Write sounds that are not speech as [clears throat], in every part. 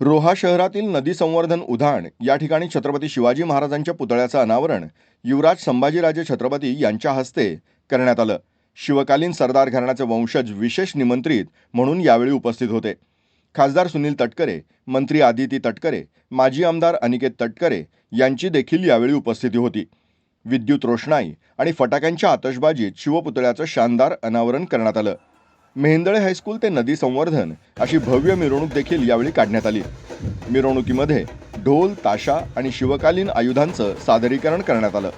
रोहा शहरातील नदी संवर्धन उधाण या ठिकाणी छत्रपती शिवाजी महाराजांच्या पुतळ्याचं अनावरण युवराज संभाजीराजे छत्रपती यांच्या हस्ते करण्यात आलं. शिवकालीन सरदार घराण्याचे वंशज विशेष निमंत्रित म्हणून यावेळी उपस्थित होते. खासदार सुनील तटकरे मंत्री आदिती तटकरे माजी आमदार अनिकेत तटकरे यांची देखील यावेळी उपस्थिती होती. विद्युत रोषणाई आणि फटाक्यांच्या आतषबाजीत शिवपुतळ्याचं शानदार अनावरण करण्यात आलं. मेहेंदळे हायस्कूल ते नदी संवर्धन अशी भव्य मिरवणूक देखील यावेळी काढण्यात आली. मिरवणुकीमध्ये ढोल ताशा आणि शिवकालीन आयुधांचं सादरीकरण करण्यात आलं.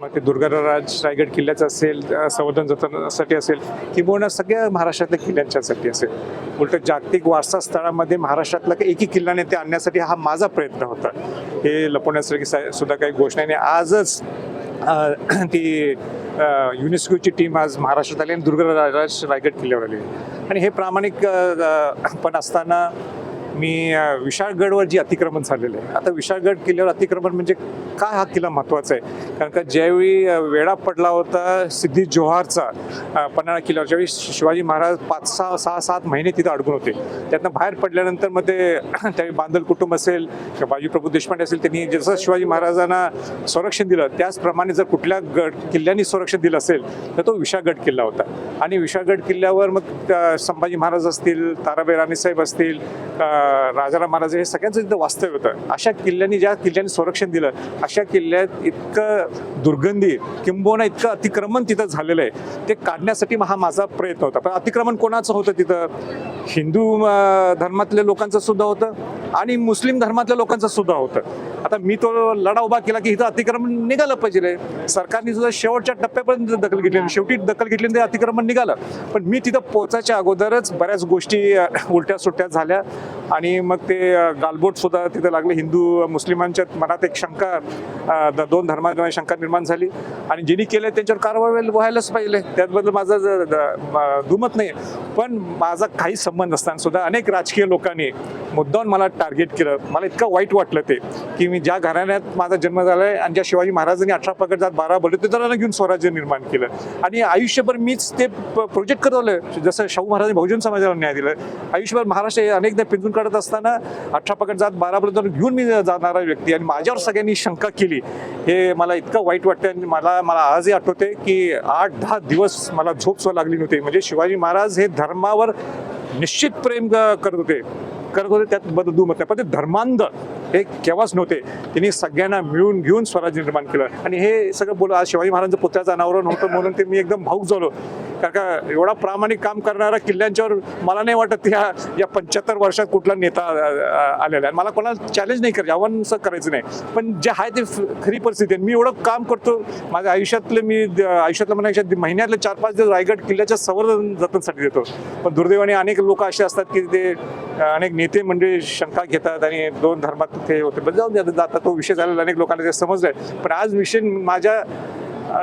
मग ते दुर्गाराज रायगड किल्ल्याचं असेल संवर्धन जतनासाठी असेल किंबहुना सगळ्या महाराष्ट्रातल्या किल्ल्यांच्यासाठी असेल. उलट जागतिक वारसा स्थळामध्ये महाराष्ट्रातला काही एकही किल्ला ते आणण्यासाठी हा माझा प्रयत्न होता. हे लपवण्यासाठी सुद्धा काही गोष्ट नाही. आणि आजच [clears throat] ती युनेस्कोची टीम आज महाराष्ट्रात आली आणि दुर्गाराज रायगड किल्ल्यावर आली. आणि हे प्रामाणिक पण असताना मी विशाळगडवर जी अतिक्रमण झालेलं आहे आता विशाळगड किल्ल्यावर अतिक्रमण म्हणजे काय हा किल्ला महत्त्वाचा आहे? कारण का ज्यावेळी वेळा वेढा पडला होता सिद्धी जोहारचा पन्हाळा किल्ल्यावर ज्यावेळी शिवाजी महाराज पाच सहा सहा सात महिने तिथं अडकून होते. त्यातनं बाहेर पडल्यानंतर मग ते [clears throat] त्यावेळी बांदल कुटुंब असेल किंवा बाजी प्रभू देशपांडे असेल त्यांनी जसं शिवाजी महाराजांना संरक्षण दिलं त्याचप्रमाणे जर कुठल्या गड किल्ल्यांनी संरक्षण दिलं असेल तर तो विशाळगड किल्ला होता. आणि विशाळगड किल्ल्यावर मग संभाजी महाराज असतील ताराबाई राणेसाहेब असतील राजाराम महाराज हे सगळ्यांचं तिथं वास्तव्य होतं. अशा किल्ल्यांनी ज्या किल्ल्यांनी संरक्षण दिलं अशा किल्ल्यात इतकं दुर्गंधी किंबहुना इतकं अतिक्रमण तिथं झालेलं आहे. ते काढण्यासाठी हा माझा प्रयत्न होता. पण अतिक्रमण कोणाचं होतं तिथं? हिंदू धर्मातल्या लोकांचं सुद्धा होतं आणि मुस्लिम धर्मातल्या लोकांचं सुद्धा होतं. आता मी तो लढा उभा केला की इथं अतिक्रमण निघालं पाहिजे रे. सरकारने सुद्धा शेवटच्या टप्प्यापर्यंत दखल घेतली शेवटी दखल घेतली आणि ते अतिक्रमण निघालं. पण मी तिथं पोचायच्या अगोदरच बऱ्याच गोष्टी उलट्या सुट्ट्या झाल्या. आणि मग ते गालबोटसुद्धा गालबोट सुद्धा तिथं लागले. हिंदू मुस्लिमांच्या मनात एक शंका द- दोन धर्मांमध्ये शंका निर्माण झाली. आणि ज्यांनी केलं त्यांच्यावर कारवाई व्हायलाच पाहिजे. त्याबद्दल माझं द- दुमत नाही पण माझा काही संबंध असताना सुद्धा अनेक राजकीय लोकांनी मुद्दाम मला टार्गेट केलं. मला इतकं वाईट वाटलं ते की मी ज्या घराण्यात माझा जन्म झाला आहे आणि ज्या शिवाजी महाराजांनी अठरा पकड जात बारा बोलले ते त्यांना घेऊन स्वराज्य निर्माण केलं. आणि आयुष्यभर मीच ते प्रोजेक्ट करत आलोय. जसं शाहू महाराजांनी बहुजन समाजाला न्याय दिला आयुष्यभर महाराष्ट्र हे अनेकदा पिंजून करत असताना अठरा पकड जात बारा पर्यंत घेऊन मी जाणारा व्यक्ती आणि माझ्यावर सगळ्यांनी शंका केली. हे मला इतकं वाईट वाटतं आणि मला मला आजही आठवते की आठ दहा दिवस मला झोप सुद्धा लागली नव्हती. म्हणजे शिवाजी महाराज हे धर्मावर निश्चित प्रेम करत होते. करत होते त्यात बदल दुमत नाही. पण ते धर्मांध हे केव्हाच नव्हते. त्यांनी सगळ्यांना मिळून घेऊन स्वराज्य निर्माण केलं. आणि हे सगळं बोल आज शिवाजी महाराजांचं पुतळ्याचं अनावरण होतं म्हणून ते मी एकदम भाऊक झालो. कारण का एवढा प्रामाणिक काम करणारा किल्ल्यांच्यावर मला नाही वाटत ह्या या पंच्याहत्तर वर्षात कुठला नेता आलेला आहे. मला कोणाला चॅलेंज नाही करायचं आव्हान असं करायचं नाही. पण जे आहे ते खरी परिस्थिती आहे. मी एवढं काम करतो माझ्या आयुष्यातले मी आयुष्यातलं म्हणा महिन्यातले चार पाच दिवस रायगड किल्ल्याच्या संवर्धन जतनसाठी देतो. पण दुर्दैवाने अनेक लोक असे असतात की ते अनेक नेते मंडळी शंका घेतात आणि दोन धर्मात ते होते. पण जाऊन द्या आता तो विषय झालेला अनेक लोकांना ते समजलं पण आज विषय माझ्या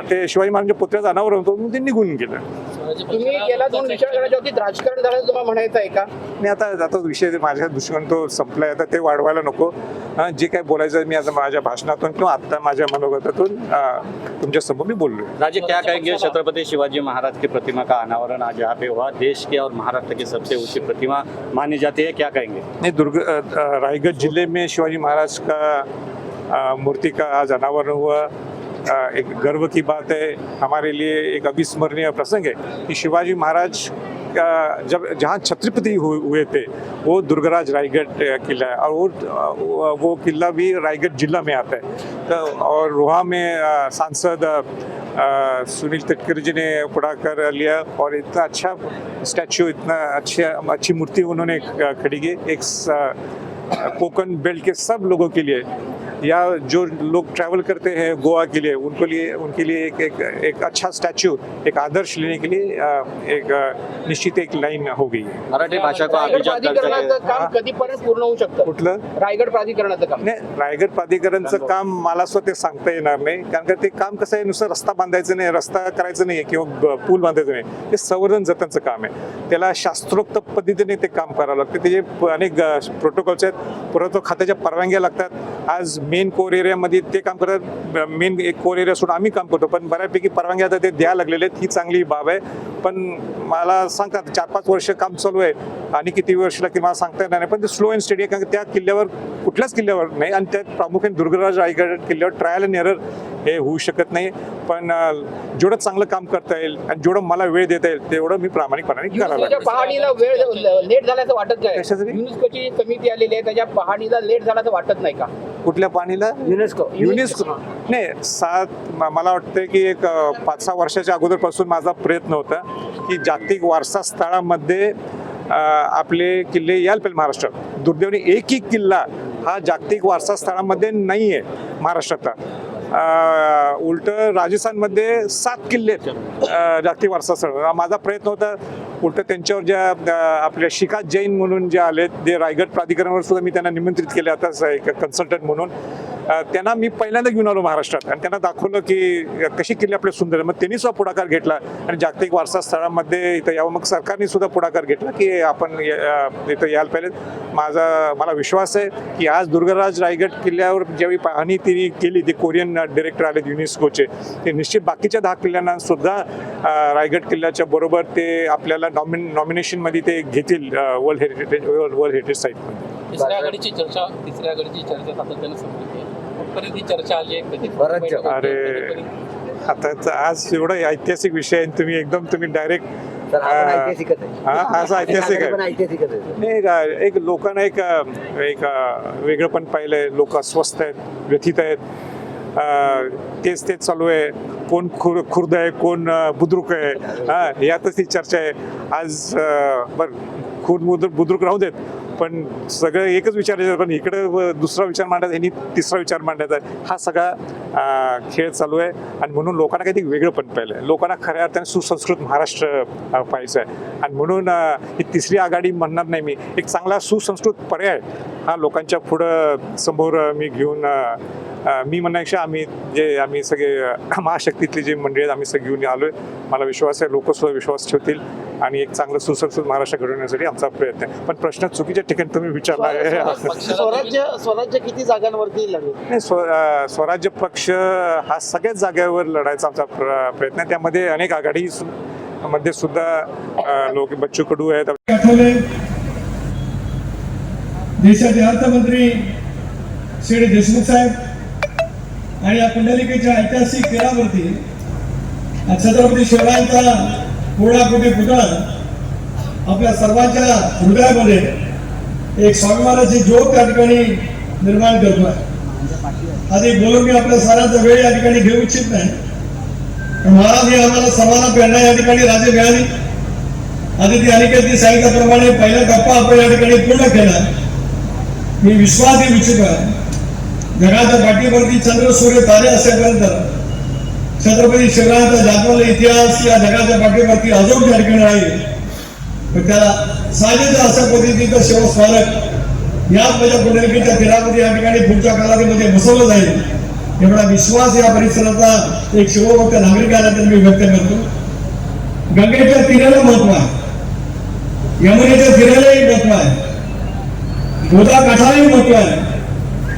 ते शिवाजी महाराजांच्या पुतळ्याचा अनावरण होतो म्हणून ते निघून गेलं. तुम्ही गेला दोन विचार करायच्या बाबतीत राजकारण झालं तुम्हाला म्हणायचं आहे का? आणि आता आता विषय माझ्या दृष्टिकोन तो संपलाय. आता ते वाढवायला नको. जे काय बोलायचं मी आता माझ्या भाषणातून किंवा आता माझ्या मनोगतातून तुमच्यासमोर मी बोललोय राज्य क्या कहेंगे? छत्रपति शिवाजी महाराज की प्रतिमा का अनावरण आज यहाँ पे हुआ? देश के और महाराष्ट्र की सबसे ऊंची प्रतिमा मानी जाती है क्या कहेंगे? नहीं दुर्ग रायगढ़ जिले में शिवाजी महाराज का मूर्ति का आज अनावरण हुआ। एक गर्व की बात है, हमारे लिए एक अविस्मरणीय प्रसंग है कि शिवाजी महाराज जब, जहाँ छत्रपति हुए थे, वो दुर्गराज रायगढ़ किला है और वो वो किला भी रायगढ़ जिला में आता है। तो और रोहा में सांसद सुनील तटकरे जी ने पुढाकार लिया और इतना अच्छा स्टैचू, इतना अच्छा अच्छी मूर्ति उन्होंने खड़ी की। एक कोकन बेल्ट के सब लोगों के लिए या जो लोग ट्रैवल करते हैं गोवा के लिए उनको लिए उनके लिए एक एक एक अच्छा स्टैचू एक आदर्श लेने के लिए एक निश्चित एक लाइन हो गई है। मराठी भाषा पूर्ण होऊ शकतं? कुठलं? रायगड प्राधिकरणाचं काम. नाही रायगड प्राधिकरणचं काम मला स्वतः सांगता येणार नाही. कारण का ते काम कसं आहे नुसतं रस्ता बांधायचं नाही रस्ता करायचं नाही किंवा पूल बांधायचं नाही. ते संवर्धन जतनचं काम आहे. त्याला शास्त्रोक्त पद्धतीने ते काम करावं लागतं. त्याचे अनेक प्रोटोकॉल्स आहेत पुरवठा खात्याच्या परवानग्या लागतात. आज मेन कोर एरियामध्ये ते काम करतात. मेन एक कोर एरिया सोडून आम्ही काम करतो. पण बऱ्यापैकी परवानग्या आता ते द्यायला लागलेले आहेत. ही चांगली बाब आहे. पण मला सांगतात चार पाच वर्ष काम चालू आहे. आणि किती वर्ष लागतील मला सांगता येणार नाही. पण ते स्लो अँड स्टडी आहे. कारण त्या किल्ल्यावर कुठल्याच किल्ल्यावर नाही. आणि त्यात प्रामुख्याने दुर्गराज रायगड किल्ल्यावर ट्रायल अँड एरर हे होऊ शकत नाही. पण जेवढं चांगलं काम करता येईल आणि जेवढं मला वेळ देता येईल तेवढं मी प्रामाणिकपणाने करायला. पहाडीला वेळ लेट झाल्याचं वाटत नाही. समिती आलेली आहे. त्याच्या पहाडीला लेट झाल्याचं वाटत नाही का? कुठल्या पाणीला? युनेस्को. युनेस्को. नाही सात मला वाटतं की एक पाच सहा वर्षाच्या अगोदरपासून माझा प्रयत्न होता की जागतिक वारसा स्थळामध्ये आपले किल्ले यायला पाहिजे महाराष्ट्रात. दुर्दैवाने एकही किल्ला हा जागतिक वारसा स्थळामध्ये नाही आहे महाराष्ट्रातला उलट राजस्थानमध्ये सात किल्ले जागतिक वारसा स्थळ. माझा प्रयत्न होता उलट त्यांच्यावर ज्या आपल्या शिका जैन म्हणून जे आले ते रायगड प्राधिकरणावर सुद्धा मी त्यांना निमंत्रित केले. आता एक कन्सल्टंट म्हणून. त्यांना मी पहिल्यांदा घेऊन आलो महाराष्ट्रात. आणि त्यांना दाखवलं की कशी किल्ले आपले सुंदर. मग त्यांनी सुद्धा पुढाकार घेतला. आणि जागतिक वारसा स्थळामध्ये इथं यावं. मग सरकारने सुद्धा पुढाकार घेतला की आपण इथं यायला पाहिजे. माझा मला विश्वास आहे की आज दुर्गराज रायगड किल्ल्यावर ज्यावेळी पाहणी तिने केली ते कोरियन डिरेक्टर आले युनेस्कोचे ते निश्चित बाकीच्या दहा किल्ल्यांना सुद्धा रायगड किल्ल्याच्या बरोबर ते आपल्याला नॉमिन नॉमिनेशनमध्ये ते घेतील वर्ल्ड हेरिटेज वर्ल्ड हेरिटेज साईटमध्ये. तिसऱ्या आघाडीची चर्चा तिसऱ्या आघाडीची चर्चा सातत्यानं चर्चा आली आहे कधी बराच अरे. आता आज एवढा ऐतिहासिक विषय आहे तुम्ही एकदम तुम्ही डायरेक्ट हा पण हा. हा असं ऐतिहासिक पण आहे नाही एक लोकांना एक एक अ, वेगळंपण पाहिलंय लोक अस्वस्थ आहेत व्यथित आहेत अ, तेच तेच चालू आहे कोण खुर खुर्द आहे कोण बुद्रुक आहे हा यातच ती चर्चा आहे आज बर खुर्द बुद्रुक बुद्रुक राहू देत पण सगळं एकच विचार पण इकडं व दुसरा विचार मांडायचा यांनी तिसरा विचार मांडायचा आहे. हा सगळा खेळ चालू आहे. आणि म्हणून लोकांना काहीतरी वेगळं पण पाहिलं आहे लोकांना खऱ्या अर्थाने सुसंस्कृत महाराष्ट्र पाहिजे पाहायचं आहे. आणि म्हणून ही तिसरी आघाडी म्हणणार नाही मी. एक चांगला सुसंस्कृत पर्याय हा लोकांच्या पुढं समोर मी घेऊन मी म्हणण्यापेक्षा आम्ही जे आम्ही सगळे महाशक्तीतले जे मंडळी आहेत आम्ही सगळे घेऊन आलोय. मला विश्वास आहे लोक सुद्धा विश्वास ठेवतील आणि एक चांगलं सुसंस्कृत महाराष्ट्र घडवण्यासाठी आमचा प्रयत्न आहे. पण प्रश्न चुकीच्या ठिकाणी तुम्ही विचारला आहे. स्वराज्य स्वराज्य किती जागांवरती नाही स्वराज्य पक्ष हा सगळ्याच जागेवर लढायचा आमचा प्र- प्रयत्न आहे. त्यामध्ये अनेक आघाडी मध्ये सुद्धा लोक बच्चू कडू आहेत. आठवले देशाचे अर्थमंत्री श्री देशमुख साहेब आणि या पुंडलिकेच्या ऐतिहासिक तीरावरती छत्रपती शिवरायांचा कोळा कोटी पुतळा आपल्या सर्वांच्या हृदयामध्ये एक स्वाभिमानाची ज्योत त्या ठिकाणी निर्माण करतो आहे आधी बोलून मी आपल्या साऱ्यांचा वेळ या ठिकाणी घेऊ इच्छित नाही. महाराज हे आम्हाला सर्वांना प्रेरणा या ठिकाणी राजे मिळाली. ती अनिकेतनी सांगितल्याप्रमाणे पहिला गप्पा आपण या ठिकाणी पूर्ण केला. मी विश्वास देऊ इच्छित आहे जगाच्या पाठीवरती चंद्र सूर्य तारे असेपर्यंत छत्रपती शिवरायांचा जागवला इतिहास या जगाच्या पाठीवरती अजून त्या ठिकाणी आहे पण त्याला साजेचं अशा पद्धतीचं शिवस्मारक याच माझ्या पुंडलिकेच्या तीरामध्ये या ठिकाणी पुढच्या कालावधीमध्ये बसवलं जाईल. एवढा विश्वास या परिसराचा एक शिवभक्त नागरिकाला तर मी व्यक्त करतो. गंगेच्या तीराला महत्त्व आहे. यमुनेच्या तीरालाही महत्त्व आहे. गोदा काठालाही महत्त्व आहे.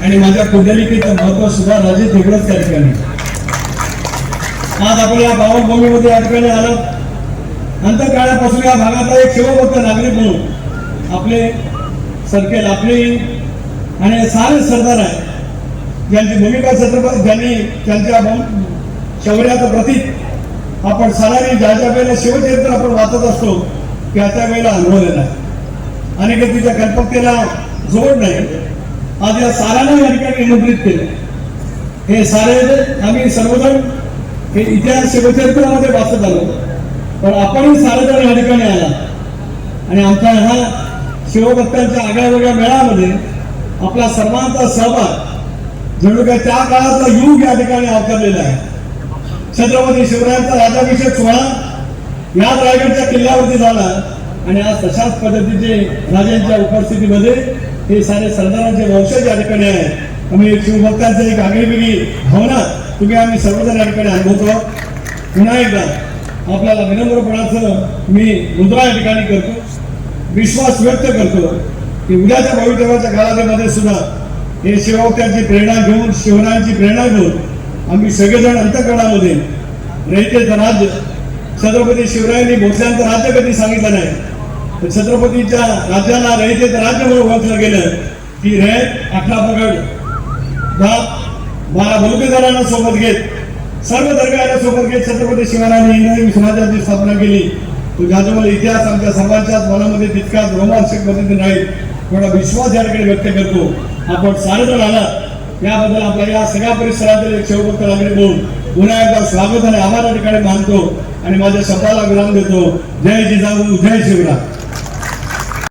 आणि माझ्या कुंडलिकेचं महत्त्व सुद्धा राजे तिकडंच त्या ठिकाणी. आज आपण या पावनभूमीमध्ये या ठिकाणी आलात अंतकाळापासून या भागातला एक शिवभक्त नागरिक म्हणून आपले सरकेल आपले आणि सारे सरदार आहे ज्यांची भूमिका छत्रपती ज्यांनी त्यांच्या शौर्याचं प्रतीक आपण सालारी ज्या ज्या वेळेला शिवचरित्र आपण वाचत असतो त्या त्या वेळेला अनुभवलेला आहे. अनेकतेच्या कल्पकतेला जोड नाही. आज या साऱ्यांना या ठिकाणी निमंत्रित केले. हे सारे आम्ही सर्वजण हे इतिहास शिवचरित्रामध्ये वाचत आलो. पण आपणही सारेजण या ठिकाणी आला. आणि आमच्या ह्या शिवभक्तांच्या आगळ्या वेगळ्या मेळामध्ये आपला सर्वांचा सहभाग जणू काय त्या काळातला युग या ठिकाणी आवकारलेला आहे. छत्रपती शिवरायांचा राजाभिषेक सोहळा याच रायगडच्या किल्ल्यावरती झाला. आणि आज तशाच पद्धतीचे राजांच्या उपस्थितीमध्ये हे सारे सरदारांचे वंशज या ठिकाणी आहे आम्ही शिवभक्तांचं एक आगळीवेगळी भावना तुम्ही आम्ही सर्वजण या ठिकाणी अनुभवतो पुन्हा एकदा आपल्याला विनम्रपणाचं मी मुद्रा या ठिकाणी करतो विश्वास व्यक्त करतो की उद्याच्या भवितव्याच्या काळामध्ये सुद्धा हे शिवभक्तांची प्रेरणा घेऊन शिवरायांची प्रेरणा घेऊन आम्ही सगळेजण अंतकरणामध्ये रयतेचं राज्य छत्रपती शिवरायांनी भोसल्यांचं राज्य कधी सांगितलं नाही? छत्रपतीच्या राज्याला रयतेचं राज्य म्हणून ओळखलं गेलं. की रयत अठरा पगड बाप बारा सोबत घेत सर्व दर्गाला सोबत घेत छत्रपती शिवरायांनी हिंदवी स्वराज्याची स्थापना केली. तो ज्याच्यामुळे इतिहास आमच्या सर्वांच्याच मनामध्ये तितकाच रोमांचक पद्धतीने राहील. थोडा विश्वास याकडे ठिकाणी व्यक्त करतो. आपण सारेजण आलात याबद्दल आपल्या या सगळ्या परिसरातील एक शिवभक्त नागरिक म्हणून पुन्हा एकदा स्वागत आणि आभार या ठिकाणी मानतो आणि माझ्या शब्दाला विराम देतो. जय जिजाऊ जय शिवराय.